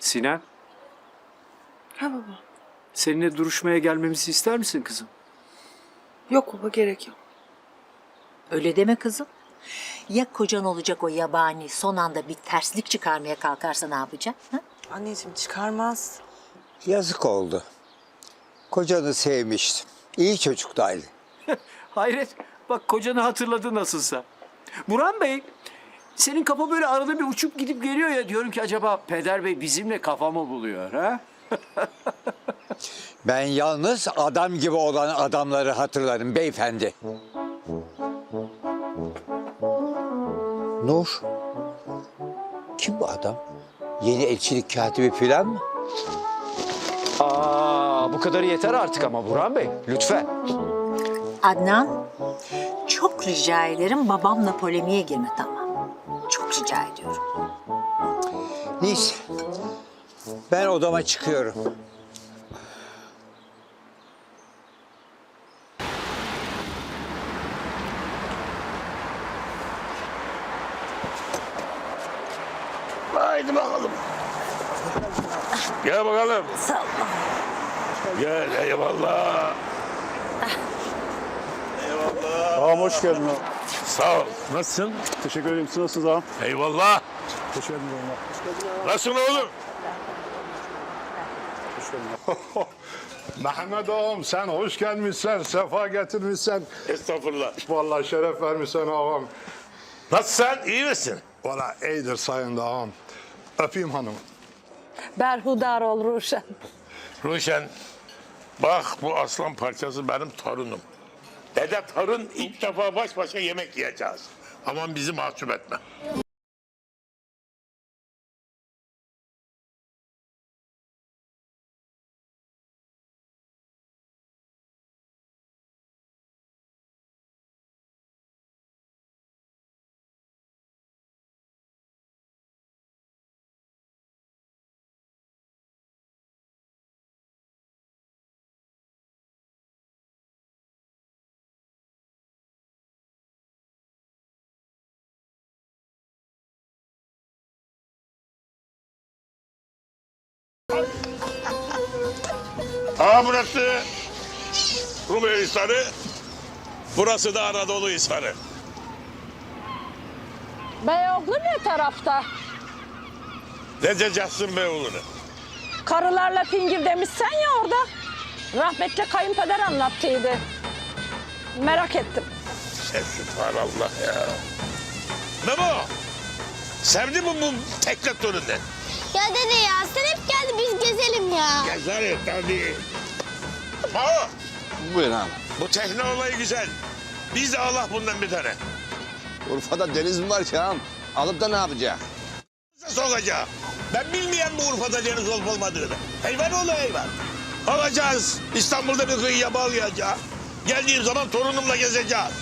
Sinem, Ha baba. seninle duruşmaya gelmemizi ister misin kızım? Yok baba gerek yok. Öyle deme kızım. Ya kocan olacak o yabani son anda bir terslik çıkarmaya kalkarsa ne yapacaksın? Ha? Anneciğim çıkarmaz. Yazık oldu. Kocanı sevmiştim. İyi çocuktu Ali. Hayret, bak kocanı hatırladı nasılsa. Burhan Bey, senin kafa böyle arada bir uçup gidip geliyor ya. Diyorum ki acaba Peder Bey bizimle kafa mı buluyor ha? Ben yalnız adam gibi olan adamları hatırlarım beyefendi. Nur. Kim bu adam? Yeni elçilik katibi falan mı? Aa, bu kadarı yeter artık ama Burhan Bey. Lütfen. Adnan, çok rica ederim babamla polemiğe girme tamam. Rica ediyorum. Neyse. Ben odama çıkıyorum. Haydi bakalım. Gel bakalım. Sağ ol. Gel eyvallah. Ağam hoş geldin. Sağ ol. Nasılsın? Teşekkür ederim. Siz nasılsınız ağam? Eyvallah. Hoş geldin ağam. Nasılsın oğlum? Hoş geldin Mehmet ağam sen hoş gelmişsen, sefa getirmişsen. Estağfurullah. Vallahi şeref vermişsen ağam. Nasılsın? İyi misin? Valla iyidir sayın ağam. Öpeyim hanım. Berhudar ol Ruşen. Ruşen, bak bu aslan parçası benim torunum. Dede torun ilk defa baş başa yemek yiyeceğiz. Aman bizi mahcup etme. Aa burası Rumeli Hisarı. Burası da Anadolu Hisarı. Beyoğlu ne tarafta? Ne diyeceksin be oğlunu? Karılarla fingir demişsen ya orada. Rahmetli kayınpeder anlattıydı. Merak ettim. Sen Allah ya. Memo, sevdi mi bu tekne turunu? Ya dede ya sen hep geldi biz gezelim ya. Gezer tabii. Memo, Buyurun abi. bu tekne olayı güzel. Biz de Allah bundan bir tane. Urfa'da deniz mi var ki ağam? Alıp da ne yapacak? Sokacağım. Ben bilmeyen bu Urfa'da deniz olup olmadığını. Hayvan oğlu hayvan. Alacağız. İstanbul'da bir kıyıya bağlayacağız. Geldiğim zaman torunumla gezeceğiz.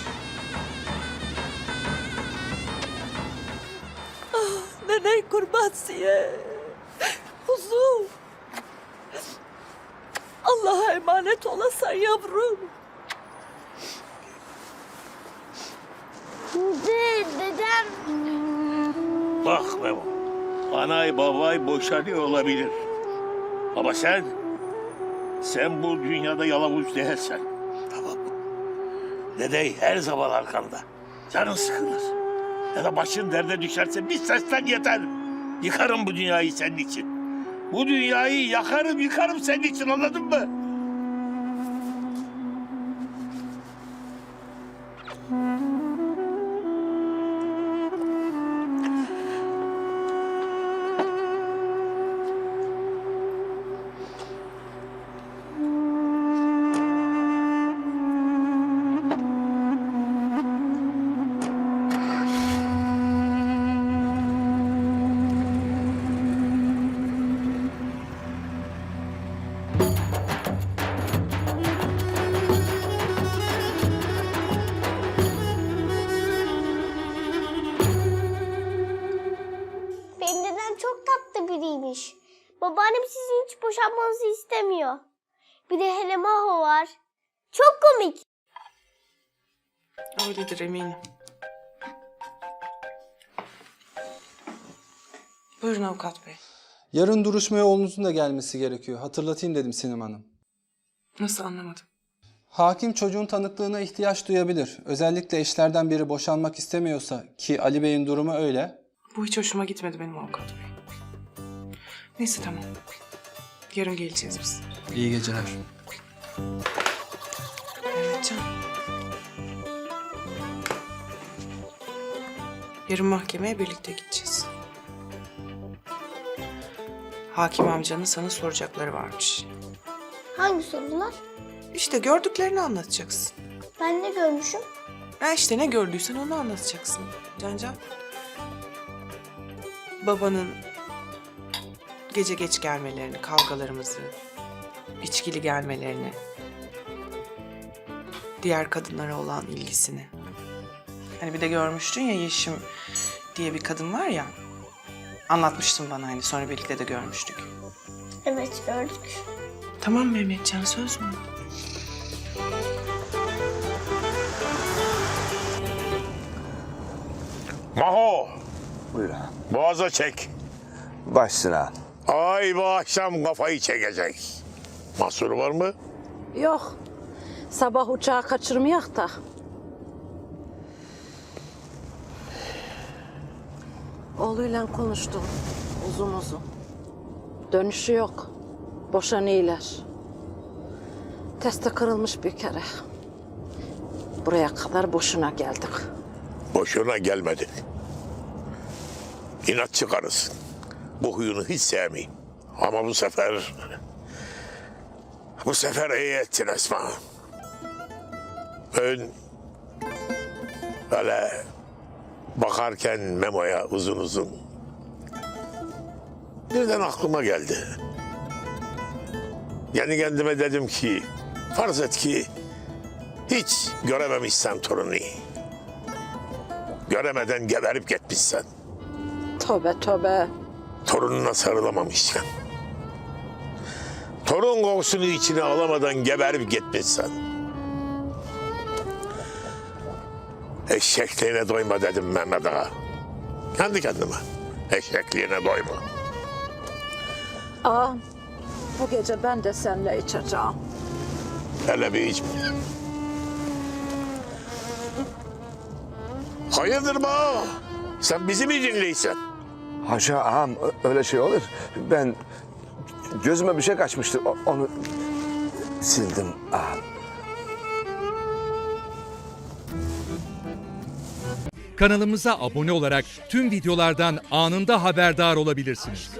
Nene kurbasiye. Kuzum. Allah'a emanet olasan yavrum. De, dedem. Bak Memo. Anay babay boşanıyor olabilir. Ama sen, sen bu dünyada yalavuz değilsen. Tamam mı? Dede her zaman arkanda. Canın sıkılır. Ya da başın derde düşerse bir sesten yeter. Yıkarım bu dünyayı senin için. Bu dünyayı yakarım yıkarım senin için anladın mı? Babaannem sizin hiç boşanmanızı istemiyor. Bir de hele Maho var. Çok komik. Öyledir eminim. Buyurun avukat bey. Yarın duruşmaya oğlunuzun da gelmesi gerekiyor. Hatırlatayım dedim Sinem Hanım. Nasıl anlamadım? Hakim çocuğun tanıklığına ihtiyaç duyabilir. Özellikle eşlerden biri boşanmak istemiyorsa ki Ali Bey'in durumu öyle. Bu hiç hoşuma gitmedi benim avukat bey. Neyse tamam. Yarın geleceğiz biz. İyi geceler. Mehmetcan. Yarın mahkemeye birlikte gideceğiz. Hakim amcanın sana soracakları varmış. Hangi sorular? İşte gördüklerini anlatacaksın. Ben ne görmüşüm? Ha işte ne gördüysen onu anlatacaksın. Cancan. Babanın gece geç gelmelerini, kavgalarımızı, içkili gelmelerini, diğer kadınlara olan ilgisini. Hani bir de görmüştün ya Yeşim diye bir kadın var ya. Anlatmıştın bana hani sonra birlikte de görmüştük. Evet gördük. Tamam Mehmetcan söz mü? Maho Buyur ağam. boğaza çek. Başsın ağam. Ay bu akşam kafayı çekecek. Mahsuru var mı? Yok. Sabah uçağı kaçırmayak da. Oğluyla konuştum uzun uzun. Dönüşü yok. Boşanıyorlar. Teste kırılmış bir kere. Buraya kadar boşuna geldik. Boşuna gelmedin. İnat çıkarırsın. Bu huyunu hiç sevmeyeyim. Ama bu sefer... Bu sefer iyi ettin Esma. Ben... Böyle bakarken Memo'ya uzun uzun... Birden aklıma geldi. Yani kendime dedim ki... Farz et ki... Hiç görememişsen torunu. Göremeden geberip gitmişsen. Tövbe tövbe. Torununa sarılamamışken. Torun kokusunu içine alamadan geberip gitmişsen. Eşekliğine doyma dedim Mehmet Ağa. Kendi kendime. Eşekliğine doyma. Aa, bu gece ben de seninle içeceğim. Hele bir iç. Hayırdır be ağa? Sen bizi mi dinleysen? Haşa ağam öyle şey olur. Ben gözüme bir şey kaçmıştı. Onu sildim ağam. Kanalımıza abone olarak tüm videolardan anında haberdar olabilirsiniz.